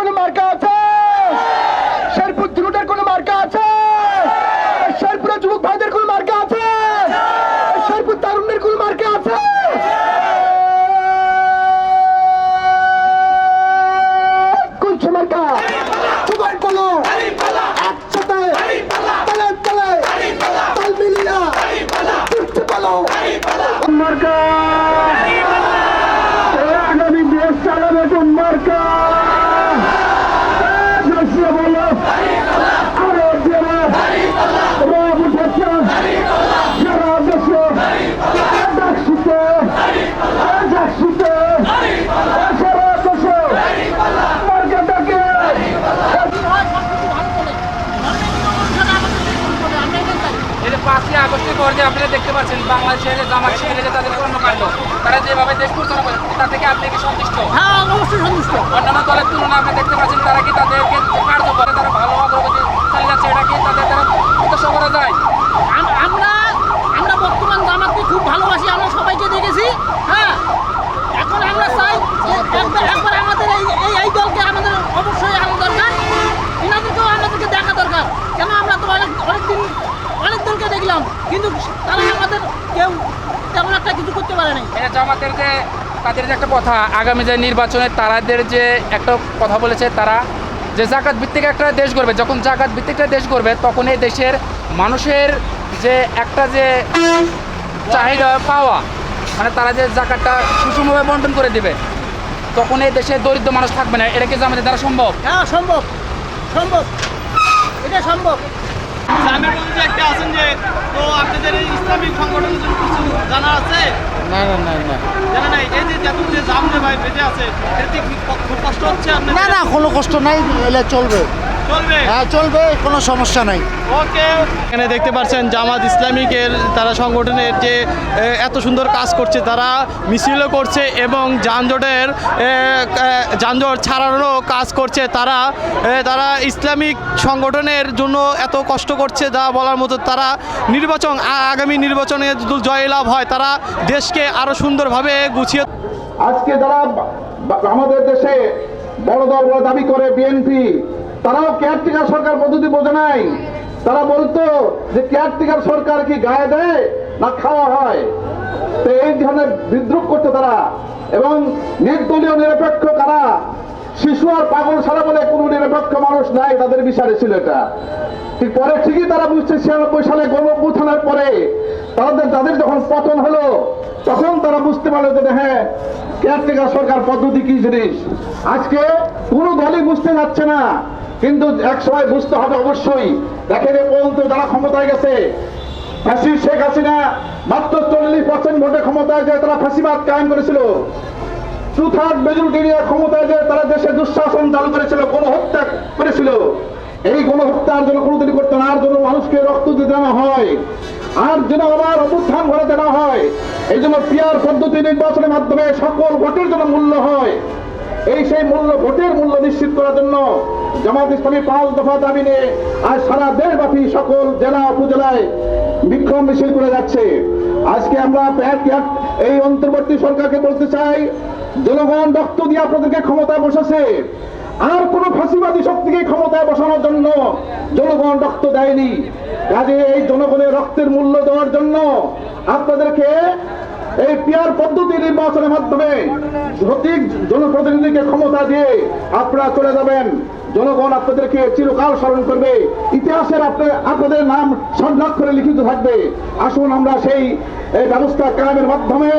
কোনো মার্কা আছে শেরপুর দুটার কোনো মার্কা আছে শেরপুরের যুবক ভাইদের কোনো মার্কা আছে শেরপুর তারুণের কোনো মার্কা আছে কোন সে মার্কা সবাই বলো একসাথে তালে তালে তাল মিলিয়া উঠতে বলো মার্কা আগামী দেশ চালাবে কোন মার্কা জোরসে বলো আরও জোরে রব উঠেছে সারা দেশে ডাকসিতে ডাকসিতে সারা দেশে মার্কাটাকে এই যে পাঁচই আগস্টের পর যে আপনারা দেখতে পাচ্ছেন বাংলাদেশের ছেলে জামাত শিবিরে যে তাদের কর্মকাণ্ড তারা যেভাবে দেশ পরিচালনা করে তা থেকে আপনি কি সন্তুষ্ট? হ্যাঁ অবশ্যই সন্তুষ্ট। অন্যান্য দলের তুলনায় আপনি দেখতে পাচ্ছেন তারা কি তাদেরকে কার্যকরে কার্য করে তারা ভালো অগ্রগতি চালিয়ে যাচ্ছে এটা কি তাদের দ্বারা উদ্দেশ্য করা যায় আম- আমরা আমরা বর্তমান জামাতকে খুব ভালোবাসি আমরা সবাইকে দেখেছি হ্যাঁ এখন আমরা চাই যে একবার একবার আমাদের এই এই এই দলকে আমাদের অবশ্যই আনা দরকার এনাদেরকেও আমাদেরকে দেখা দরকার কেন আমরা তো অনেক অনেকদিন অনেক দলকে দেখলাম কিন্তু তারা আমাদের কেউ তেমন একটা কিছু করতে পারে নাই এই যে জামাতের যে তাদের যে একটা কথা, আগামী যে নির্বাচনে তারাদের যে একটা কথা বলেছে তারা যে জাকাত ভিত্তিক একটা দেশ গড়বে, যখন জাকাত ভিত্তিক একটা দেশ গড়বে, তখন এই দেশের মানুষের যে একটা যে চাহিদা, পাওয়া মানে তারা যে জাকাতটা সুষমভাবে বন্টন করে দিবে, তখন এই দেশে দরিদ্র মানুষ থাকবে না। এটা কি জামাতের দ্বারা সম্ভব? হ্যাঁ সম্ভব। সম্ভব। এটা সম্ভব। আমি বলছি একটা আছেন যে তো আপনাদের এই ইসলামিক সংগঠনের জন্য কিছু জানা আছে? না না না না। জানা নাই? এই যে এত যে জাম যে ভাই বেঁচে আছে এতে কি খুব কষ্ট হচ্ছে আপনার না না কোনো কষ্ট নাই এলে চলবে। হ্যাঁ চলবে কোনো সমস্যা নাই। এখানে দেখতে পাচ্ছেন জামাত ইসলামিকের তারা সংগঠনের যে এত সুন্দর কাজ করছে তারা মিছিলও করছে এবং যানজটের যানজট ছাড়ানোরও কাজ করছে। তারা তারা ইসলামিক সংগঠনের জন্য এত কষ্ট করছে যা বলার মতো তারা নির্বাচন আগামী নির্বাচনে যদি জয়লাভ হয় তারা দেশকে আরও সুন্দরভাবে গুছিয়ে আজকে যারা বা- আমাদের দেশে বড় দল দাবি করে বিএনপি তারাও কেয়ারটেকার সরকার পদ্ধতি বোঝে নাই। তারা বলতো যে কেয়ারটেকার সরকার কি গায়ে দেয় না খাওয়া হয়? তো এই ধরনের বিদ্রুপ করতে তারা। এবং নির্দলীয় নিরপেক্ষ কারা? শিশু আর পাগল ছাড়া বলে কোনো নিরপেক্ষ মানুষ নাই, তাদের বিচারে ছিল এটা। ঠিক পরে ঠিকই তারা বুঝছে ছিয়ানব্বই সালে গণপুথানের পরে তাদের তাদের যখন পতন হলো, তখন তারা বুঝতে পারল যে হ্যাঁ কেয়ারটেকার সরকার পদ্ধতি কি জিনিস? আজকে কোনো দলই বুঝতে যাচ্ছে না। কিন্তু এক সময় বুঝতে হবে অবশ্যই। দেখেন এ যারা ক্ষমতায় গেছে ফাঁসি শেখ হাসিনা মাত্র চল্লিশ পার্সেন্ট ভোটে ক্ষমতায় যায় তারা ফাঁসিবাদ কায়েম করেছিল। টু থার্ড মেজরিটি ক্ষমতায় যে তারা দেশে দুঃশাসন চালু করেছিল, গণহত্যা করেছিল। এই গণহত্যার জন্য কোনোদিন করতে না, আর জন্য মানুষকে রক্ত দিতে না হয়, আর যেন আবার অভ্যুত্থান ঘটাতে না হয়। এই জন্য পিয়ার পদ্ধতি নির্বাচনের মাধ্যমে সকল ভোটের জন্য মূল্য হয়। এই সেই মূল্য, ভোটের মূল্য নিশ্চিত করার জন্য জামাত ইসলামী পাঁচ দফা দাবি নিয়ে আজ সারা দেশব্যাপী সকল জেলা উপজেলায় বিক্ষোভ মিছিল করে যাচ্ছে। আজকে আমরা এই অন্তর্বর্তী সরকারকে বলতে চাই, জনগণ রক্ত দিয়ে আপনাদেরকে ক্ষমতায় বসেছে। আর কোন ফাঁসিবাদী শক্তিকে ক্ষমতায় বসানোর জন্য জনগণ রক্ত দেয়নি। কাজে এই জনগণের রক্তের মূল্য দেওয়ার জন্য আপনাদেরকে এই পিয়ার পদ্ধতি নির্বাচনের মাধ্যমে সঠিক জনপ্রতিনিধিকে ক্ষমতা দিয়ে আপনারা চলে যাবেন। জনগণ আপনাদেরকে চিরকাল স্মরণ করবে। ইতিহাসের আপনাদের নাম স্বর্ণাক্ষরে লিখিত থাকবে। আসুন আমরা সেই ব্যবস্থা কায়েমের মাধ্যমে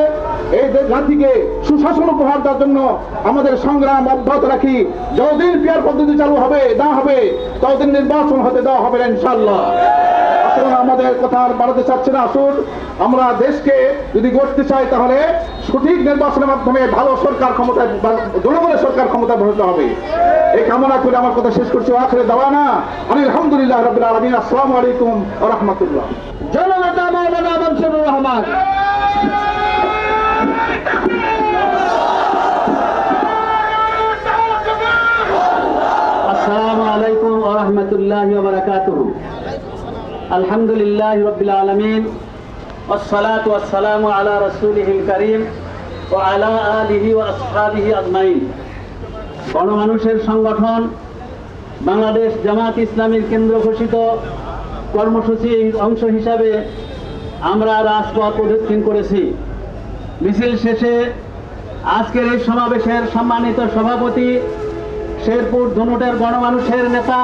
এই জাতিকে সুশাসন উপহার দেওয়ার জন্য আমাদের সংগ্রাম অব্যাহত রাখি। যতদিন পিয়ার পদ্ধতি চালু হবে না হবে, ততদিন নির্বাচন হতে দেওয়া হবে ইনশাল্লাহ কারণ আমাদের কথা আর বাড়াতে চাচ্ছে না। আসুন, আমরা দেশকে যদি গড়তে চাই, তাহলে সঠিক নির্বাচনের মাধ্যমে ভালো সরকার ক্ষমতায় জনগণের সরকার ক্ষমতায় ভরতে হবে। এই কামনা করে আমার কথা শেষ করছি। আখরে দাওয়ানা। আমি আলহামদুলিল্লাহ রবিল আলমিন। আসসালাম আলাইকুম রহমতুল্লাহ। জননেতা মৌলানা রহমান। আসসালামু আলাইকুম ওয়া الحمد لله رب العالمين والصلاة والسلام على رسوله الكريم وعلى آله وأصحابه أجمعين গণমানুষের সংগঠন বাংলাদেশ জামাত ইসলামীর কেন্দ্র ঘোষিত কর্মসূচির অংশ হিসাবে আমরা রাজপথ প্রদক্ষিণ করেছি মিছিল শেষে আজকের এই সমাবেশের সম্মানিত সভাপতি শেরপুর ধনুটের গণমানুষের নেতা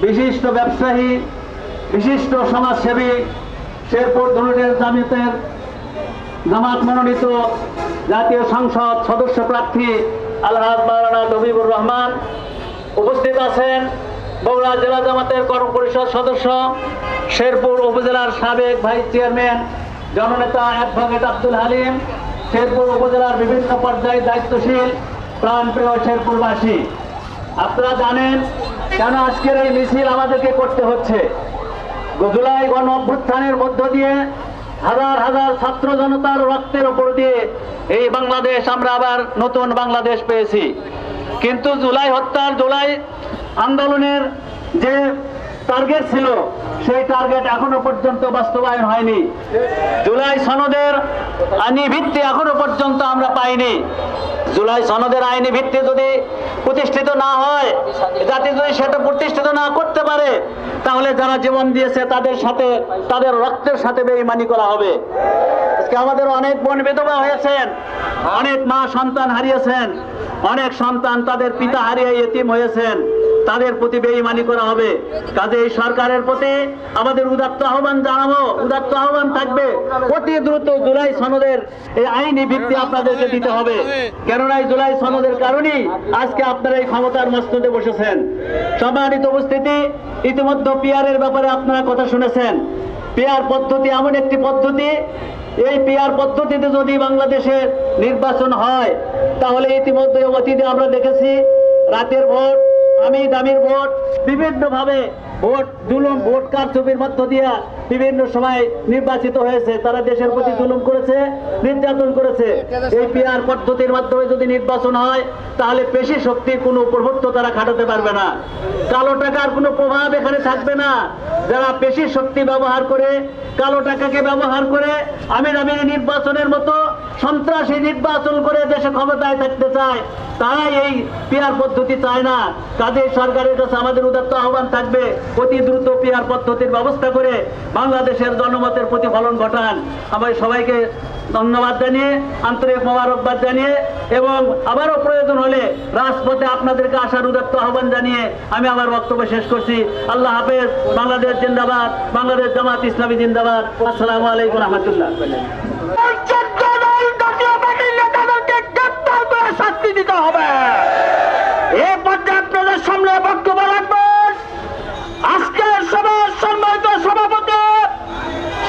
বিশিষ্ট ব্যবসায়ী বিশিষ্ট সমাজসেবী শেরপুর ধনুটের জামিতের জামাত মনোনীত জাতীয় সংসদ সদস্য প্রার্থী আলহাজ মাওলানা দবিবুর রহমান উপস্থিত আছেন বগুড়া জেলা জামাতের কর্ম পরিষদ সদস্য, শেরপুর উপজেলার সাবেক ভাইস চেয়ারম্যান জননেতা অ্যাডভোকেট আব্দুল হালিম, শেরপুর উপজেলার বিভিন্ন পর্যায়ে দায়িত্বশীল প্রাণপ্রিয় শেরপুরবাসী। আপনারা জানেন কেন আজকের এই মিছিল আমাদেরকে করতে হচ্ছে? জুলাই গণ অভ্যুত্থানের মধ্য দিয়ে হাজার হাজার ছাত্র জনতার রক্তের উপর দিয়ে এই বাংলাদেশ আমরা আবার নতুন বাংলাদেশ পেয়েছি। কিন্তু জুলাই হত্যার জুলাই আন্দোলনের যে টার্গেট ছিল, সেই টার্গেট এখনও পর্যন্ত বাস্তবায়ন হয়নি। জুলাই সনদের আইনি ভিত্তি এখনও পর্যন্ত আমরা পাইনি। জুলাই সনদের আইনি ভিত্তি যদি প্রতিষ্ঠিত না হয়, জাতি যদি সেটা প্রতিষ্ঠিত না করতে পারে, তাহলে যারা জীবন দিয়েছে তাদের সাথে, তাদের রক্তের সাথে বেইমানি করা হবে। আজকে আমাদের অনেক বোন বিধবা হয়েছেন, অনেক মা সন্তান হারিয়েছেন, অনেক সন্তান তাদের পিতা হারিয়ে এতিম হয়েছেন। তাদের প্রতি বেইমানি করা হবে। কাজে এই সরকারের প্রতি আমাদের উদাত্ত আহ্বান জানাব। উদাত্ত আহ্বান থাকবে, অতি দ্রুত জুলাই সনদের এই আইনি ভিত্তি আপনাদেরকে দিতে হবে। কেননা এই জুলাই সনদের কারণেই আজকে আপনারা এই ক্ষমতার মস্তদে বসেছেন। সম্মানিত উপস্থিতি, ইতিমধ্যে পিয়ারের ব্যাপারে আপনারা কথা শুনেছেন। পেয়ার পদ্ধতি এমন একটি পদ্ধতি, এই পেয়ার পদ্ধতিতে যদি বাংলাদেশের নির্বাচন হয়, তাহলে ইতিমধ্যে অতীতে আমরা দেখেছি রাতের ভোট আমি দামির ভোট বিভিন্ন ভাবে ভোট জুলুম ভোট কারচুপির মধ্য দিয়া বিভিন্ন সময় নির্বাচিত হয়েছে। তারা দেশের প্রতি জুলুম করেছে, নির্যাতন করেছে। এই পিয়ার পদ্ধতির মাধ্যমে যদি নির্বাচন হয়, তাহলে পেশি শক্তির কোনো প্রভুত্ব তারা খাটাতে পারবে না। কালো টাকার কোনো প্রভাব এখানে থাকবে না। যারা পেশি শক্তি ব্যবহার করে, কালো টাকাকে ব্যবহার করে, আমির আমির নির্বাচনের মতো সন্ত্রাসী নির্বাচন করে দেশে ক্ষমতায় থাকতে চায়, তারাই এই পিয়ার পদ্ধতি চায় না। কাজে সরকারের কাছে আমাদের উদাত্ত আহ্বান থাকবে, অতি দ্রুত পিয়ার পদ্ধতির ব্যবস্থা করে বাংলাদেশের জনমতের প্রতিফলন ঘটান। আমার সবাইকে ধন্যবাদ জানিয়ে, আন্তরিক মোবারকবাদ জানিয়ে, এবং আবারও প্রয়োজন হলে রাজপথে আপনাদেরকে আসার উদাত্ত আহ্বান জানিয়ে আমি আমার বক্তব্য শেষ করছি। আল্লাহ হাফেজ, বাংলাদেশ জিন্দাবাদ, বাংলাদেশ জামাত ইসলামী জিন্দাবাদ। আসসালামু আলাইকুম রহমতুল্লাহ। দিতে হবে। এ পর্যায়ে আপনাদের সামনে বক্তব্য রাখবেন আজকের সমাজ সম্মানিত সভাপতি,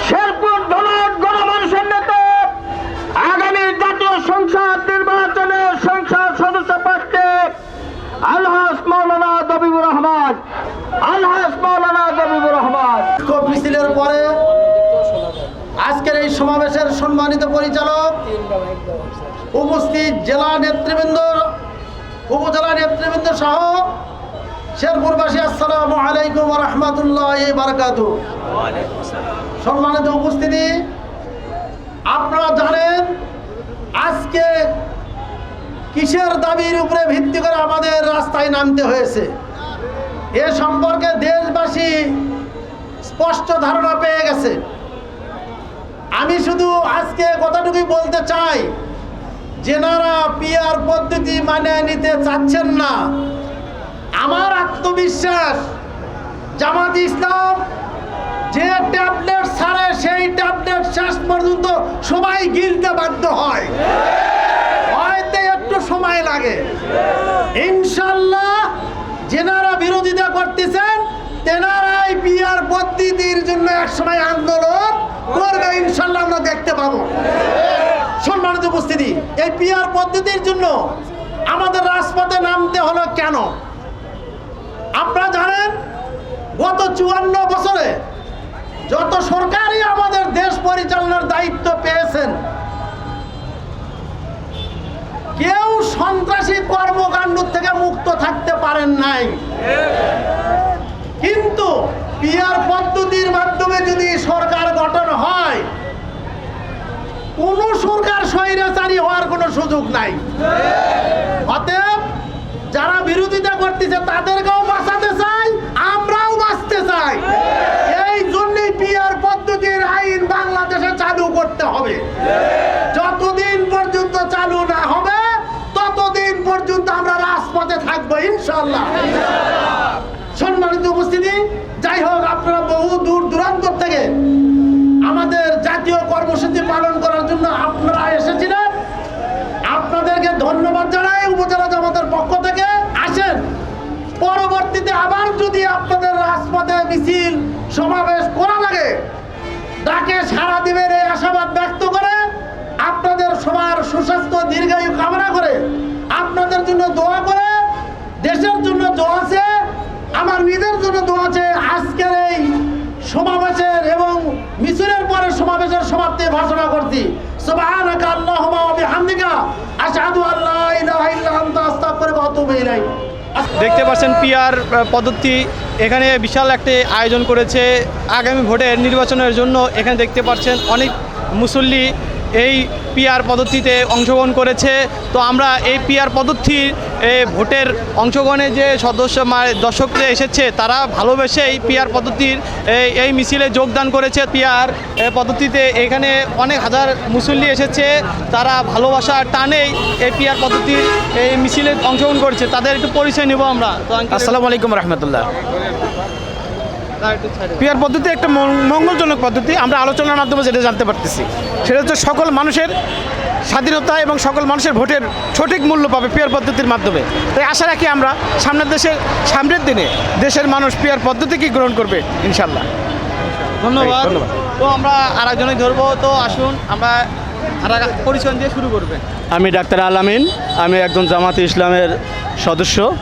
শেরপুর ধনার গণমানুষের নেতা, আগামী জাতীয় সংসদ নির্বাচনে সংসদ সদস্য প্রার্থী আলহাস মৌলানা দবিবুর রহমান আলহাস মৌলানা দবিবুর রহমান। মিছিলের পরে আজকের এই সমাবেশের সম্মানিত পরিচালক উপস্থিত জেলা নেতৃবৃন্দ উপজেলা নেতৃবৃন্দ সহ শেরপুরবাসী, আসসালামু আলাইকুম রহমতুল্লাহ সম্মানিত উপস্থিতি, আপনারা জানেন আজকে কিসের দাবির উপরে ভিত্তি করে আমাদের রাস্তায় নামতে হয়েছে? এ সম্পর্কে দেশবাসী স্পষ্ট ধারণা পেয়ে গেছে। আমি শুধু আজকে কতটুকুই বলতে চাই যেনারা পিয়ার পদ্ধতি মানে নিতে চাচ্ছেন না, আমার আত্মবিশ্বাস, জামাত ইসলাম যে ট্যাবলেট ছাড়ে সেই ট্যাবলেট শেষ পর্যন্ত সবাই গিলতে বাধ্য হয়। হয়তো একটু সময় লাগে। ইনশাল্লাহ যেনারা বিরোধিতা করতেছেন, তেনারাই বিয়ার পদ্ধতির জন্য এক সময় আন্দোলন করবে। ইনশাল্লাহ আমরা দেখতে পাবো। উপস্থিতি এই পিয়ার পদ্ধতির জন্য আমাদের রাজপথে নামতে হলো কেন? আপনারা জানেন, গত চুয়ান্ন বছরে যত সরকারই আমাদের দেশ পরিচালনার দায়িত্ব পেয়েছেন, কেউ সন্ত্রাসী কর্মকাণ্ড থেকে মুক্ত থাকতে পারেন নাই। কিন্তু পিয়ার পদ্ধতির মাধ্যমে যদি সরকার গঠন হয় কোন সরকার স্বৈরাচারী হওয়ার কোনো সুযোগ নাই। অতএব যারা বিরোধিতা করতেছে, তাদেরকেও বাঁচাতে চাই, আমরাও বাঁচতে চাই। এই জন্যই পিয়ার পদ্ধতির আইন বাংলাদেশে চালু করতে হবে। যতদিন পর্যন্ত চালু না হবে, ততদিন পর্যন্ত আমরা রাজপথে থাকব ইনশাল্লাহ সম্মানিত উপস্থিতি, যাই হোক উপজেলা জামাতের পক্ষ থেকে আসেন। পরবর্তীতে আবার যদি আপনাদের রাজপথে মিছিল, সমাবেশ করা লাগে, ডাকে সারা দিবেন এই আশাবাদ ব্যক্ত করে আপনাদের সবার সুস্বাস্থ্য, দীর্ঘায়ু কামনা করে আপনাদের জন্য দোয়া করে, দেশের জন্য দোয়া আছে আমার নিজের জন্য দোয়া আছে আজকের এই সমাবেশের এবং মিছিলের পরে সমাবেশের সমাপ্তি ঘোষণা করছি। সুবহানাকা আল্লাহুম্মা ওয়া বিহামদিকা, আশহাদু আল্লা দেখতে পাচ্ছেন পিআর পদ্ধতি। এখানে বিশাল একটি আয়োজন করেছে। আগামী ভোটের নির্বাচনের জন্য এখানে দেখতে পাচ্ছেন অনেক মুসল্লি এই পিআর পদ্ধতিতে অংশগ্রহণ করেছে। তো আমরা এই পিআর পদ্ধতির ভোটের অংশগ্রহণে যে সদস্য দর্শক দর্শকরা এসেছে, তারা ভালোবেসে এই পিয়ার পদ্ধতির এই- মিছিলে যোগদান করেছে পিয়ার পদ্ধতিতে। এখানে অনেক হাজার মুসল্লি এসেছে, তারা ভালোবাসার টানেই এই পিয়ার পদ্ধতির এই মিছিলে অংশগ্রহণ করেছে। তাদের একটু পরিচয় নেব আমরা। আসসালামু আলাইকুম রহমতুল্লাহ। পিয়ার পদ্ধতি একটা মং- মঙ্গলজনক পদ্ধতি। আমরা আলোচনার মাধ্যমে যেটা জানতে পারতেছি। সেটা হচ্ছে সকল মানুষের স্বাধীনতা এবং সকল মানুষের ভোটের সঠিক মূল্য পাবে পিয়ার পদ্ধতির মাধ্যমে। তাই আশা রাখি আমরা সামনের দেশের সামনের দিনে দেশের মানুষ পিয়ার পদ্ধতিকে গ্রহণ করবে ইনশাল্লাহ ধন্যবাদ। তো আমরা আর একজনে ধরবো তো আসুন আমরা আর এক পরিচয় দিয়ে শুরু করবেন আমি ডাক্তার আলামিন আমি একজন জামাতে ইসলামের সদস্য।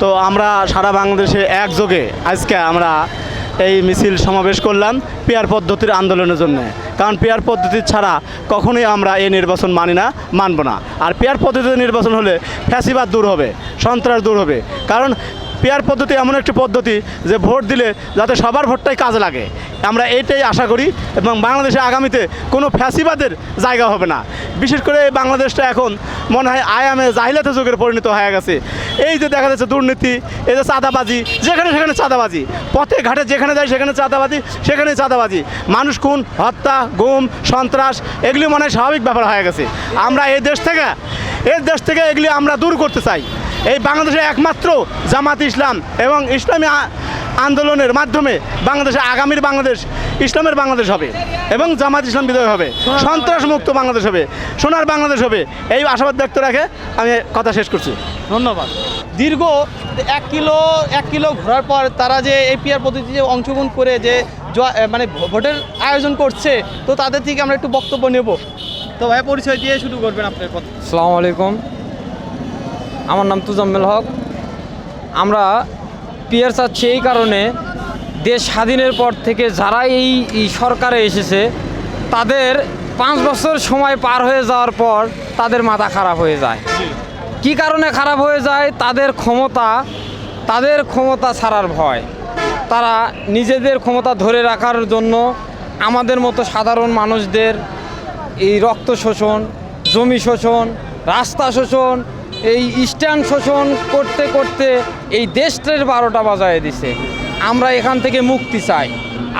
তো আমরা সারা বাংলাদেশে একযোগে আজকে আমরা এই মিছিল সমাবেশ করলাম পেয়ার পদ্ধতির আন্দোলনের জন্য। কারণ পেয়ার পদ্ধতি ছাড়া কখনোই আমরা এই নির্বাচন মানি না, মানব না। আর পেয়ার পদ্ধতিতে নির্বাচন হলে ফ্যাসিবাদ দূর হবে, সন্ত্রাস দূর হবে। কারণ পেয়ার পদ্ধতি এমন একটি পদ্ধতি যে ভোট দিলে যাতে সবার ভোটটাই কাজে লাগে। আমরা এইটাই আশা করি এবং বাংলাদেশে আগামীতে কোনো ফ্যাসিবাদের জায়গা হবে না। বিশেষ করে এই বাংলাদেশটা এখন মনে হয় আয়ামে জাহিলাতে যুগের পরিণত হয়ে গেছে। এই যে দেখা যাচ্ছে দুর্নীতি, এই যে চাঁদাবাজি, যেখানে সেখানে চাঁদাবাজি, পথে ঘাটে যেখানে যায় সেখানে চাঁদাবাজি সেখানে চাঁদাবাজি। মানুষ খুন, হত্যা, গুম, সন্ত্রাস, এগুলি মনে হয় স্বাভাবিক ব্যাপার হয়ে গেছে। আমরা এই দেশ থেকে, এই দেশ থেকে এগুলি আমরা দূর করতে চাই। এই বাংলাদেশে একমাত্র জামাত ইসলাম এবং ইসলামী আন্দোলনের মাধ্যমে বাংলাদেশে আগামীর বাংলাদেশ ইসলামের বাংলাদেশ হবে এবং জামাত ইসলাম বিজয় হবে। সন্ত্রাস মুক্ত বাংলাদেশ হবে সোনার বাংলাদেশ হবে। এই আশাবাদ ব্যক্ত রাখে আমি কথা শেষ করছি। ধন্যবাদ। দীর্ঘ এক কিলো এক কিলো ঘোরার পর তারা যে এই পিআর পদ্ধতিতে অংশগ্রহণ করে যে মানে ভোটের আয়োজন করছে তো তাদের থেকে আমরা একটু বক্তব্য নেব। তো ভাই পরিচয় দিয়ে শুরু করবেন আপনার কথা। আসসালামু আলাইকুম। আমার নাম তুজাম্মেল হক। আমরা পিয়ার চাচ্ছি এই কারণে দেশ স্বাধীনের পর থেকে যারা এই সরকারে এসেছে, তাদের পাঁচ বছর সময় পার হয়ে যাওয়ার পর তাদের মাথা খারাপ হয়ে যায়। কি কারণে খারাপ হয়ে যায়? তাদের ক্ষমতা তাদের ক্ষমতা ছাড়ার ভয়। তারা নিজেদের ক্ষমতা ধরে রাখার জন্য আমাদের মতো সাধারণ মানুষদের এই রক্ত শোষণ, জমি শোষণ, রাস্তা শোষণ এই স্ট্যান্ড শোষণ করতে করতে এই দেশটার বারোটা বাজায় দিছে। আমরা এখান থেকে মুক্তি চাই।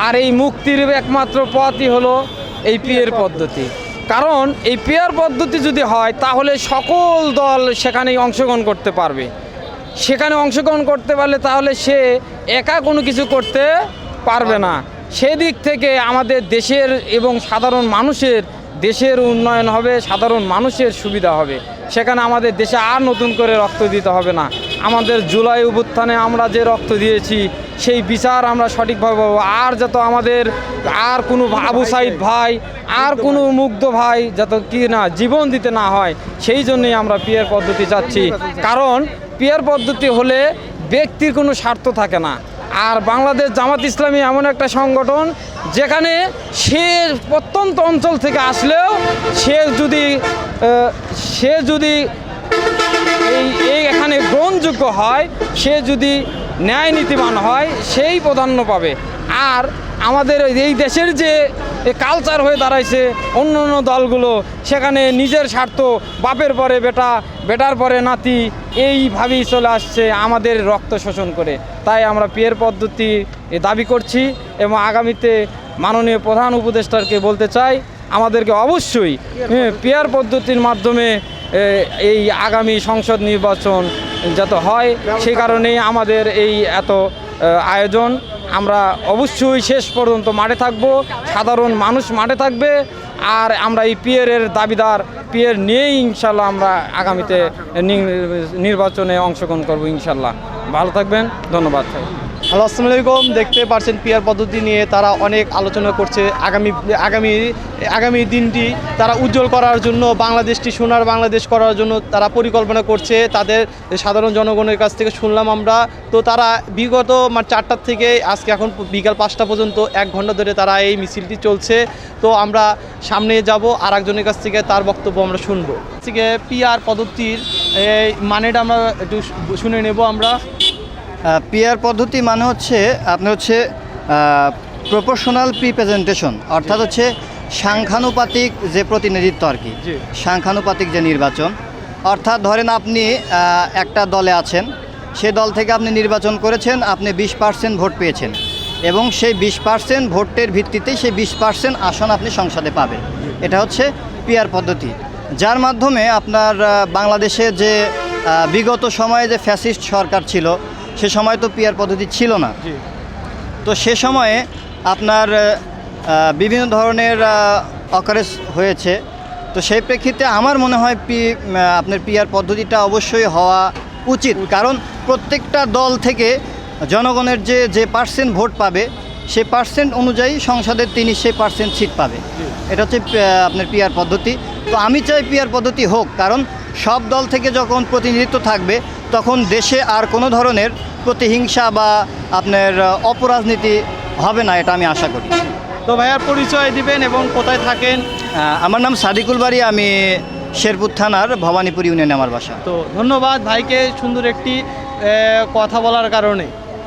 আর এই মুক্তির একমাত্র পথই হলো এই পিয়ের পদ্ধতি। কারণ এই পেয়ার পদ্ধতি যদি হয়, তাহলে সকল দল সেখানে অংশগ্রহণ করতে পারবে। সেখানে অংশগ্রহণ করতে পারলে তাহলে সে একা কোনো কিছু করতে পারবে না। সেদিক থেকে আমাদের দেশের এবং সাধারণ মানুষের দেশের উন্নয়ন হবে, সাধারণ মানুষের সুবিধা হবে। সেখানে আমাদের দেশে আর নতুন করে রক্ত দিতে হবে না। আমাদের জুলাই অভ্যুত্থানে আমরা যে রক্ত দিয়েছি, সেই বিচার আমরা সঠিকভাবে পাবো। আর যত আমাদের, আর কোনো আবু সাইদ ভাই, আর কোনো মুগ্ধ ভাই যত কি না, জীবন দিতে না হয়, সেই জন্যই আমরা পিয়ার পদ্ধতি চাচ্ছি। কারণ, পিয়ার পদ্ধতি হলে ব্যক্তির কোনো স্বার্থ থাকে না। আর বাংলাদেশ জামাত ইসলামী এমন একটা সংগঠন যেখানে সে প্রত্যন্ত অঞ্চল থেকে আসলেও সে যদি সে যদি এই এখানে গ্রহণযোগ্য হয়, সে যদি ন্যায় নীতিমান হয়, সেই প্রাধান্য পাবে। আর আমাদের এই দেশের যে কালচার হয়ে দাঁড়াইছে, অন্য অন্য দলগুলো, সেখানে নিজের স্বার্থ, বাপের পরে বেটা, বেটার পরে নাতি, এইভাবেই চলে আসছে আমাদের রক্ত শোষণ করে। তাই আমরা পিয়ের পদ্ধতি দাবি করছি এবং আগামীতে মাননীয় প্রধান উপদেষ্টাকে বলতে চাই, আমাদেরকে অবশ্যই পিয়ার পদ্ধতির মাধ্যমে এই আগামী সংসদ নির্বাচন যাতে হয়, সে কারণেই আমাদের এই এত আয়োজন। আমরা অবশ্যই শেষ পর্যন্ত মাঠে থাকব। সাধারণ মানুষ মাঠে থাকবে। আর আমরা এই পিয়ারের দাবিদার, পিয়ার নিয়েই ইনশাল্লাহ আমরা আগামীতে নির্বাচনে অংশগ্রহণ করব ইনশাল্লাহ। ভালো থাকবেন। ধন্যবাদ। হ্যালো, আসসালামু আলাইকুম। দেখতে পারছেন পিয়ার পদ্ধতি নিয়ে তারা অনেক আলোচনা করছে আগামী আগামী আগামী দিনটি তারা উজ্জ্বল করার জন্য, বাংলাদেশটি সোনার বাংলাদেশ করার জন্য তারা পরিকল্পনা করছে। তাদের সাধারণ জনগণের কাছ থেকে শুনলাম আমরা। তো তারা বিগত মানে চারটার থেকে আজকে এখন বিকাল পাঁচটা পর্যন্ত এক ঘণ্টা ধরে তারা এই মিছিলটি চলছে। তো আমরা সামনে যাব আর একজনের কাছ থেকে তার বক্তব্য আমরা শুনব। থেকে পিআর পদ্ধতির মানেটা আমরা একটু শুনে নেব আমরা। পিয়ার পদ্ধতি মানে হচ্ছে আপনার হচ্ছে প্রপোর্শনাল প্রিপ্রেজেন্টেশন অর্থাৎ হচ্ছে সাংখ্যানুপাতিক যে প্রতিনিধিত্ব আর কি। সাংখ্যানুপাতিক যে নির্বাচন। অর্থাৎ ধরেন আপনি একটা দলে আছেন সে দল থেকে আপনি নির্বাচন করেছেন আপনি বিশ পার্সেন্ট ভোট পেয়েছেন এবং সেই বিশ পার্সেন্ট ভোটের ভিত্তিতেই সেই বিশ পার্সেন্ট আসন আপনি সংসদে পাবেন। এটা হচ্ছে পিয়ার পদ্ধতি। যার মাধ্যমে আপনার বাংলাদেশে যে বিগত সময়ে যে ফ্যাসিস্ট সরকার ছিল সে সময় তো পিয়ার পদ্ধতি ছিল না। তো সে সময়ে আপনার বিভিন্ন ধরনের অকারেজ হয়েছে। তো সেই প্রেক্ষিতে আমার মনে হয় পি আপনার পিয়ার পদ্ধতিটা অবশ্যই হওয়া উচিত। কারণ প্রত্যেকটা দল থেকে জনগণের যে যে পার্সেন্ট ভোট পাবে সে পার্সেন্ট অনুযায়ী সংসদের তিনি সেই পার্সেন্ট সিট পাবে। এটা হচ্ছে আপনার পিয়ার পদ্ধতি। তো আমি চাই পিয়ার পদ্ধতি হোক। কারণ সব দল থেকে যখন প্রতিনিধিত্ব থাকবে তখন দেশে আর কোনো ধরনের প্রতিহিংসা বা আপনার অপরাজনীতি হবে না এটা আমি আশা করি। তো ভাইয়ার পরিচয় দিবেন এবং কোথায় থাকেন? আমার নাম সাদিকুল বাড়ি আমি শেরপুর থানার ভবানীপুর ইউনিয়নে আমার বাসা। তো ধন্যবাদ ভাইকে সুন্দর একটি কথা বলার কারণে।